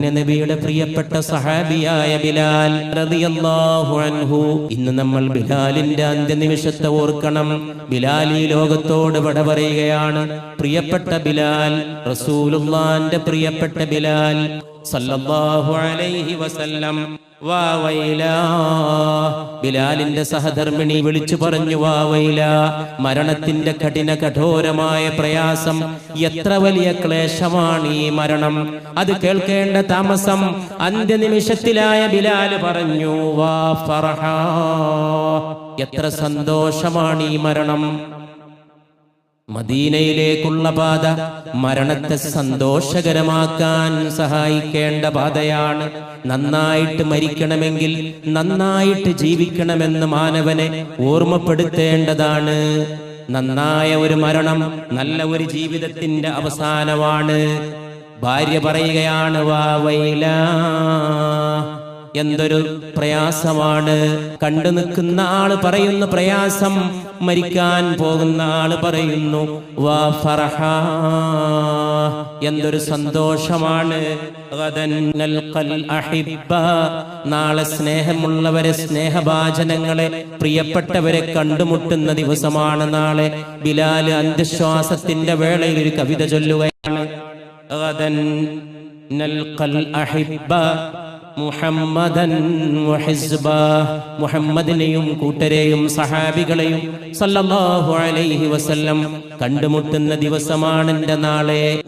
നബിയുടെ പ്രിയപ്പെട്ട സഹാബിയായ ബിലാൽ റളിയല്ലാഹു അൻഹു. ഇന്ന് നമ്മൾ ബിലാലിന്റെ അന്ത്യനിമിഷത്തെ ഓർക്കണം. ബിലാൽ ഈ ലോകത്തോട് വിട പറയുകയാണ് പ്രിയപ്പെട്ട ബിലാൽ റസൂലുള്ളാന്റെ പ്രിയപ്പെട്ട ബിലാൽ സല്ലല്ലാഹു അലൈഹി വസല്ലം വാ വൈലാ ബിലാലിന്റെ സഹധർമ്മിണി വിളിച്ചു പറഞ്ഞു വാവയില മരണത്തിന്റെ കഠിന കഠോരമായ പ്രയാസം എത്ര വലിയ ക്ലേശമാണ് ഈ മരണം. അത് കേൾക്കേണ്ട താമസം അന്ത്യനിമിഷത്തിലായ ബിലാൽ പറഞ്ഞു വാ ഫർഹ എത്ര സന്തോഷമാണ് ഈ മരണം. മദീനയിലേക്കുള്ള പാത മരണത്തെ സന്തോഷകരമാക്കാൻ സഹായിക്കേണ്ട പാതയാണ്. നന്നായിട്ട് മരിക്കണമെങ്കിൽ നന്നായിട്ട് ജീവിക്കണമെന്ന് മാനവനെ ഓർമ്മപ്പെടുത്തേണ്ടതാണ്. നന്നായ ഒരു മരണം നല്ല ഒരു ജീവിതത്തിന്റെ അവസാനമാണ്. ഭാര്യ പറയുകയാണ് വാ എന്തൊരു പ്രയാസമാണ്. കണ്ടു നിൽക്കുന്ന ആൾ പറയുന്ന പ്രയാസം മരിക്കാൻ പോകുന്ന ആൾ പറയുന്നു വാ ഫറഹ. എന്തൊരു സന്തോഷമാണ്. നാളെ സ്നേഹമുള്ളവരെ സ്നേഹഭാചനങ്ങളെ പ്രിയപ്പെട്ടവരെ കണ്ടുമുട്ടുന്ന ദിവസമാണ് നാളെ. ബിലാൽ അന്ധശ്വാസത്തിന്റെ വേളയിൽ ഒരു കവിത ചൊല്ലുകയാണ്. മുഹമ്മദൻ മുഹമ്മദിനെയും കൂട്ടരെയും സഹാബികളെയും സല്ലല്ലാഹു അലൈഹി വസല്ലം കണ്ടുമുട്ടുന്ന ദിവസമാണ് എന്റെ നാളെ.